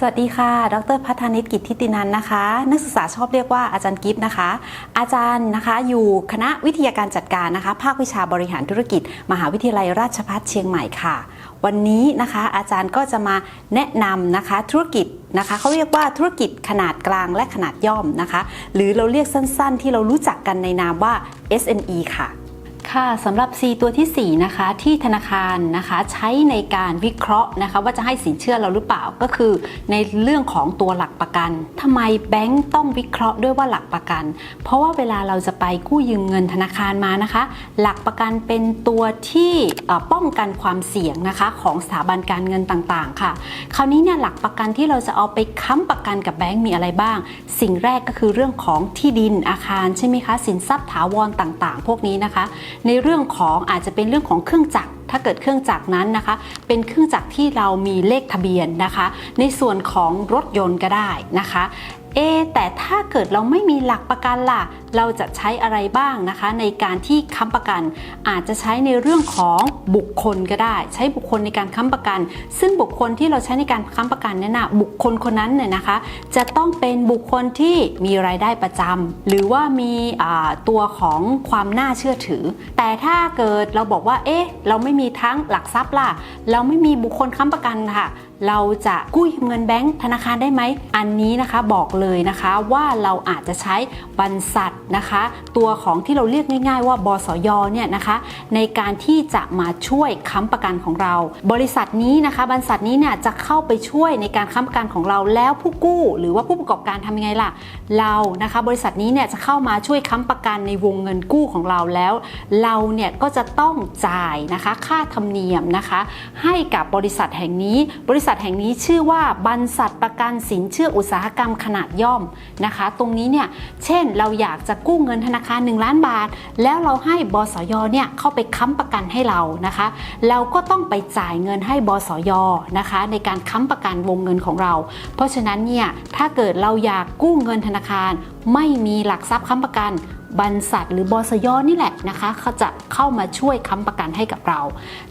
สวัสดีค่ะ ดรพัฒนิตกิจทิตินันนะคะ นักศึกษาชอบเรียกว่าอาจารย์กิฟต์นะคะ อาจารย์นะคะอยู่คณะวิทยาการจัดการนะคะ ภาควิชาบริหารธุรกิจ มหาวิทยาลัยราชภัฏเชียงใหม่ค่ะ วันนี้นะคะอาจารย์ก็จะมาแนะนำนะคะธุรกิจนะคะเขาเรียกว่าธุรกิจขนาดกลางและขนาดย่อมนะคะ หรือเราเรียกสั้นๆ ที่เรารู้จักกันในนามว่า SME ค่ะ ค่ะสำหรับ C ตัวทีสี่ 4 นะคะ ที่ธนาคารนะคะใช้ในการวิเคราะห์นะคะ ว่าจะให้สินเชื่อเราหรือเปล่าก็คือ ในเรื่องของตัวหลักประกันทำไมแบงก์ต้องวิเคราะห์ด้วยว่าหลักประกัน เพราะว่าเวลาเราจะไปกู้ยืมเงินธนาคารมานะคะ หลักประกันเป็นตัวที่ป้องกันความเสี่ยงนะคะของสถาบันการเงินต่างๆ ค่ะ คราวนี้เนี่ยหลักประกันที่เราจะเอาไปค้ำประกันกับแบงก์มีอะไรบ้าง สิ่งแรกก็คือเรื่องของที่ดินอาคารใช่ไหมคะสินทรัพย์ถาวรต่างๆ พวกนี้นะคะในเรื่องของอาจจะเป็นเรื่องของเครื่องจักรถ้าเกิดเครื่องจักรนั้นนะคะ เป็นเครื่องจักรที่เรามีเลขทะเบียนนะคะ ในส่วนของรถยนต์ก็ได้นะคะเอแต่ถ้าเกิดเราไม่มีหลักประกันล่ะเราจะใช้อะไรบ้างนะคะ ในการที่ค้ำประกัน อาจจะใช้ในเรื่องของบุคคลก็ได้ ใช้บุคคลในการค้ำประกัน ซึ่งบุคคลที่เราใช้ในการค้ำประกันเนี่ยนะบุคคลคนนั้นเนี่ยนะคะ จะต้องเป็นบุคคลที่มีรายได้ประจำหรือว่ามีตัวของความน่าเชื่อถือ แต่ถ้าเกิดเราบอกว่าเอ๊ะเราไม่มีทั้งหลักทรัพย์ล่ะ เราไม่มีบุคคลค้ำประกันค่ะ เราจะกู้ยืมเงินแบงก์ธนาคารได้ไหม อันนี้นะคะบอกเลยนะคะว่าเราอาจจะใช้บรรษัทนะคะ ตัวของที่เราเรียกง่าย ๆ ว่าบสยเนี่ยนะคะ ในการที่จะมาช่วยค้ำประกันของเรา บริษัทนี้นะคะ บริษัทนี้เนี่ยจะเข้าไปช่วยในการค้ำประกันของเราแล้วผู้กู้ หรือว่าผู้ประกอบการทำยังไงล่ะ เรานะคะ บริษัทนี้เนี่ยจะเข้ามาช่วยค้ำประกันในวงเงินกู้ของเราแล้ว เราเนี่ยก็จะต้องจ่ายนะคะ ค่าธรรมเนียมนะคะ ให้กับบริษัทแห่งนี้ บริษัทแห่งนี้ชื่อว่าบรรษัทประกันสินเชื่ออุตสาหกรรมขนาดย่อมนะคะ ตรงนี้เนี่ยเช่นเราอยากจะกู้เงินธนาคาร 1 ล้านบาท แล้วเราให้บสยเนี่ยเข้าไปค้ำประกันให้เรานะคะ เราก็ต้องไปจ่ายเงินให้บสยนะคะ ในการค้ำประกันวงเงินของเรา เพราะฉะนั้นเนี่ยถ้าเกิดเราอยากกู้เงินธนาคาร ไม่มีหลักทรัพย์ค้ำประกัน บรรษัทหรือบสยนี่แหละนะคะเขาจะเข้ามาช่วยค้ำประกันให้กับเรา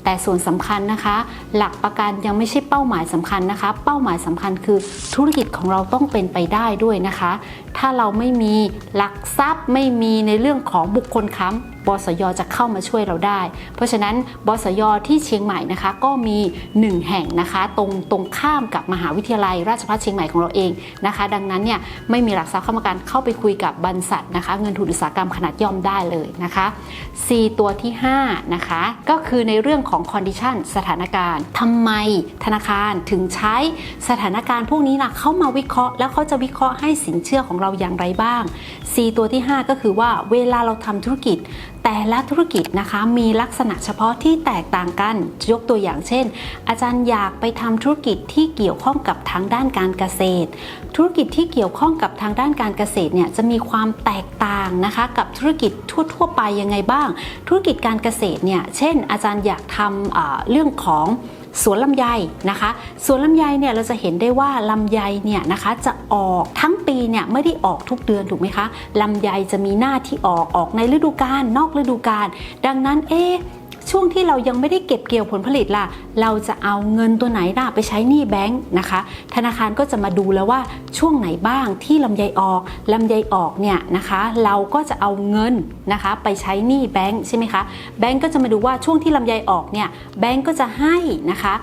แต่ส่วนสำคัญนะคะ หลักประกันยังไม่ใช่เป้าหมายสำคัญนะคะ เป้าหมายสำคัญคือธุรกิจของเราต้องเป็นไปได้ด้วยนะคะ ถ้าเราไม่มีหลักทรัพย์ไม่มีในเรื่องของบุคคลค้ำ บสยจะเข้ามาช่วยเราได้ เพราะฉะนั้นบสยที่เชียงใหม่นะคะก็มี 1 แห่งนะคะตรงตรงข้ามกับมหาวิทยาลัย ราชภัฏเชียงใหม่ของเราเองนะคะ ดังนั้นเนี่ยไม่มีหลักทรัพย์ค้ำประกันเข้าไปคุยกับบรรษัทนะคะ เงินทุนอุตสาหกรรมขนาดย่อมได้เลยนะคะ C ตัวที่5นะคะก็คือในเรื่องของ condition สถานการณ์ทำไมธนาคารถึงใช้สถานการณ์พวกนี้ล่ะเข้ามาวิเคราะห์ แล้วเขาจะวิเคราะห์ให้สินเชื่อของเราอย่างไรบ้าง C ตัวที่ 5 ก็คือว่าเวลาเราทำธุรกิจ แต่ละธุรกิจนะคะมีลักษณะเฉพาะที่แตกต่างกัน ยกตัวอย่างเช่น อาจารย์อยากไปทำธุรกิจที่เกี่ยวข้องกับทางด้านการเกษตร ธุรกิจที่เกี่ยวข้องกับทางด้านการเกษตรเนี่ยจะมีความแตกต่างนะคะ กับธุรกิจทั่ว ๆ ไปยังไงบ้าง ธุรกิจการเกษตรเนี่ยเช่น อาจารย์อยากทำเรื่องของ สวนลำไยนะคะสวนลำไยเนี่ยเราจะเห็นได้ว่าลำไยเนี่ยนะคะจะออกทั้งปีเนี่ยไม่ได้ออกทุกเดือนถูกไหมคะลำไยจะมีหน้าที่ออกออกในฤดูกาลนอกฤดูกาลดังนั้นเอ๊ ช่วงที่เรายังไม่ได้เก็บเกี่ยวผลผลิตล่ะ เราจะเอาเงินตัวไหนล่ะไปใช้หนี้แบงค์นะคะ ธนาคารก็จะมาดูแล้วว่าช่วงไหนบ้างที่ลำไยออกลำไยออกเนี่ยนะคะ เราก็จะเอาเงินนะคะไปใช้หนี้แบงค์ใช่ไหมคะแบงค์ก็จะมาดูว่าช่วงที่ลำไยออกเนี่ยแบงค์ก็จะให้นะคะ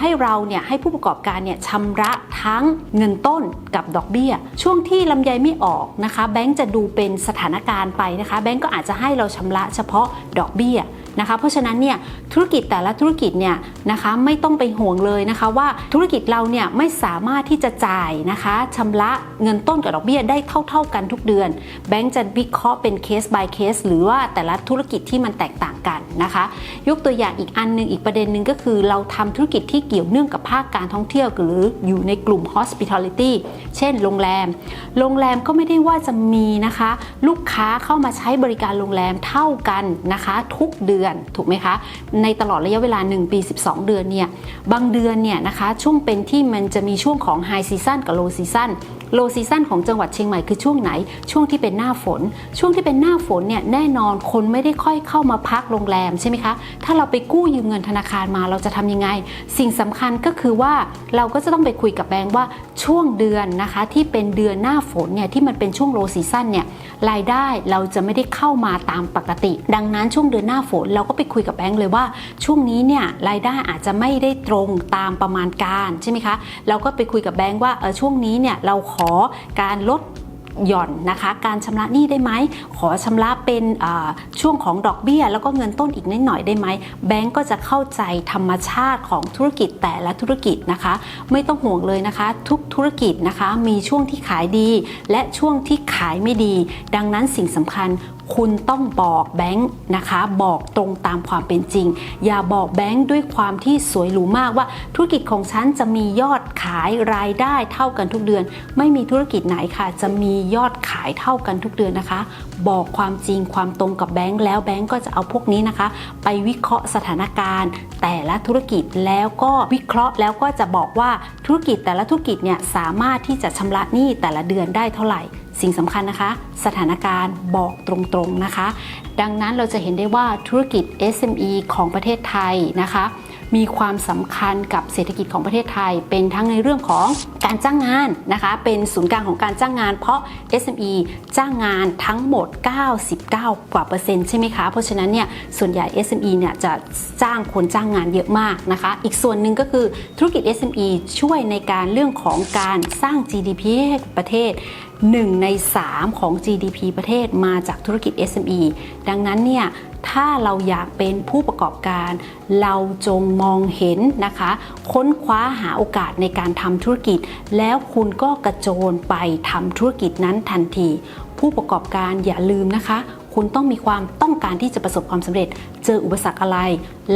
ให้เราเนี่ยให้ผู้ประกอบการเนี่ยชำระทั้งเงินต้นกับดอกเบี้ย ช่วงที่ลำไยไม่ออกนะคะ แบงค์จะดูเป็นสถานการณ์ไปนะคะ แบงค์ก็อาจจะให้เราชำระเฉพาะดอกเบี้ย นะคะ เพราะฉะนั้นเนี่ยธุรกิจแต่ละธุรกิจเนี่ยนะคะไม่ต้องไปห่วงเลยนะคะ ว่าธุรกิจเราเนี่ยไม่สามารถที่จะจ่ายนะคะชำระเงินต้นกับดอกเบี้ยได้เท่า ๆกันทุกเดือน แบงก์จะวิเคราะห์เป็นเคส by เคสหรือว่าแต่ละธุรกิจที่มันแตกต่างกันนะคะ ยกตัวอย่างอีกอันหนึงอีกประเด็นหนึ่งก็คือเราทำธุรกิจที่เกี่ยวเนื่องกับภาคการท่องเที่ยวหรืออยู่ในกลุ่ม hospitality เช่น โรงแรม โรงแรมก็ไม่ได้ว่าจะมีนะคะ ลูกค้าเข้ามาใช้บริการโรงแรมเท่ากันนะคะ ทุกเดือนถูกไหมคะ ในตลอดระยะเวลา 1 ปี 12 เดือนเนี่ยบางเดือนเนี่ยนะคะช่วงเป็นที่มันจะมีช่วงของไฮซีซันกับโลซีซัน โลซีซันของจังหวัดเชียงใหม่คือช่วงไหน ช่วงที่เป็นหน้าฝน ช่วงที่เป็นหน้าฝนเนี่ยแน่นอนคนไม่ได้ค่อยเข้ามาพักโรงแรมใช่ไหมคะ ถ้าเราไปกู้ยืมเงินธนาคารมาเราจะทำยังไง สิ่งสำคัญก็คือว่าเราก็จะต้องไปคุยกับแบงค์ว่าช่วงเดือนนะคะที่เป็นเดือนหน้าฝนเนี่ยที่มันเป็นช่วงโลซีซันเนี่ยรายได้เราจะไม่ได้เข้ามาตามปกติ ดังนั้นช่วงเดือนหน้าฝนเราก็ไปคุยกับแบงค์เลยว่า ช่วงนี้เนี่ยรายได้อาจจะไม่ได้ตรงตามประมาณการใช่ไหมคะเราก็ไปคุยกับแบงค์ว่าเออช่วงนี้เนี่ยเราขอการลด หย่อนนะคะ การชำระหนี้ได้ไหม ขอชำระเป็นช่วงของดอกเบี้ย แล้วก็เงินต้นอีกนิดหน่อยได้ไหม แบงก์ก็จะเข้าใจธรรมชาติของธุรกิจแต่ละธุรกิจนะคะ ไม่ต้องห่วงเลยนะคะ ทุกธุรกิจนะคะมีช่วงที่ขายดี และช่วงที่ขายไม่ดี ดังนั้นสิ่งสำคัญคุณต้องบอกแบงค์นะคะ บอกตรงตามความเป็นจริง อย่าบอกแบงค์ด้วยความที่สวยหรูมากว่าธุรกิจของฉันจะมียอดขายรายได้เท่ากันทุกเดือน ไม่มีธุรกิจไหนค่ะจะมียอดขายเท่ากันทุกเดือนนะคะ บอกความจริงความตรงกับแบงค์แล้วแบงค์ก็จะเอาพวกนี้นะคะ ไปวิเคราะห์สถานการณ์ แต่ละธุรกิจแล้วก็วิเคราะห์แล้วก็จะบอกว่าธุรกิจแต่ละธุรกิจเนี่ยสามารถที่จะชำระหนี้แต่ละเดือนได้เท่าไหร่ สิ่งสำคัญนะคะ สถานการณ์บอกตรงๆนะคะ ดังนั้นเราจะเห็นได้ว่าธุรกิจ SME ของประเทศไทยนะคะ มีความสำคัญกับเศรษฐกิจของประเทศไทย เป็นทั้งในเรื่องของการจ้างงานนะคะเป็นศูนย์กลางของการจ้างงาน เพราะ SME จ้างงานทั้งหมด 99 กว่าเปอร์เซ็นต์ใช่ไหมคะเพราะฉะนั้นเนี่ยส่วนใหญ่ SME เนี่ยจะจ้างคนจ้างงานเยอะมากนะคะอีกส่วนหนึ่งก็คือธุรกิจ SME ช่วยในการเรื่องของการสร้าง GDP ให้ประเทศ1ใน 3 ของ GDP ประเทศมาจากธุรกิจ SME ดังนั้นเนี่ย ถ้าเราอยากเป็นผู้ประกอบการ เราจงมองเห็นนะคะ ค้นคว้าหาโอกาสในการทำธุรกิจ แล้วคุณก็กระโจนไปทำธุรกิจนั้นทันที ผู้ประกอบการอย่าลืมนะคะ คุณต้องมีความต้องการที่จะประสบความสำเร็จ เจออุปสรรคอะไร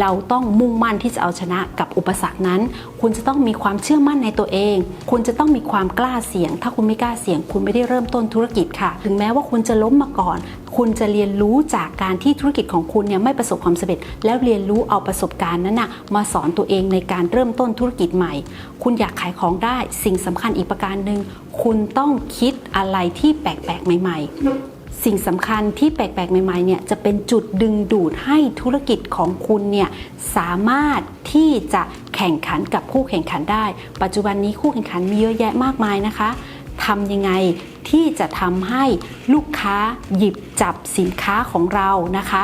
เราต้องมุ่งมั่นที่จะเอาชนะกับอุปสรรคนั้น คุณจะต้องมีความเชื่อมั่นในตัวเอง คุณจะต้องมีความกล้าเสี่ยง ถ้าคุณไม่กล้าเสี่ยง คุณไม่ได้เริ่มต้นธุรกิจค่ะ ถึงแม้ว่าคุณจะล้มมาก่อน คุณจะเรียนรู้จากการที่ธุรกิจของคุณเนี่ยไม่ประสบความสำเร็จ แล้วเรียนรู้เอาประสบการณ์นั้นนะมาสอนตัวเองในการเริ่มต้นธุรกิจใหม่ คุณอยากขายของได้สิ่งสำคัญอีกประการหนึ่งคุณต้องคิดอะไรที่แปลกๆใหม่ ๆ สิ่งสำคัญที่แปลกๆ ใหม่ๆเนี่ยจะเป็นจุดดึงดูดให้ธุรกิจของคุณเนี่ยสามารถที่จะแข่งขันกับคู่แข่งขันได้ ปัจจุบันนี้คู่แข่งขันมีเยอะแยะมากมายนะคะทำยังไงที่จะทำให้ลูกค้าหยิบจับสินค้าของเรานะคะ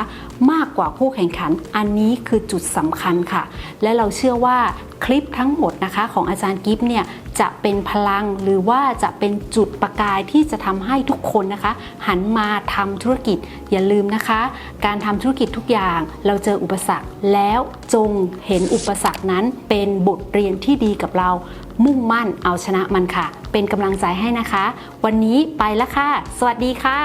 มากกว่าคู่แข่งขัน อันนี้คือจุดสำคัญค่ะ และเราเชื่อว่า คลิปทั้งหมดนะคะของอาจารย์กิฟเนี่ยจะเป็นพลังหรือว่าจะเป็นจุดประกายที่จะทำให้ทุกคนนะคะ หันมาทำธุรกิจอย่าลืมนะคะ การทำธุรกิจทุกอย่างเราเจออุปสรรคแล้วจงเห็นอุปสรรคนั้นเป็นบทเรียนที่ดีกับเรา มุ่งมั่นเอาชนะมันค่ะ เป็นกำลังใจให้นะคะ วันนี้ไปแล้วค่ะ สวัสดีค่ะ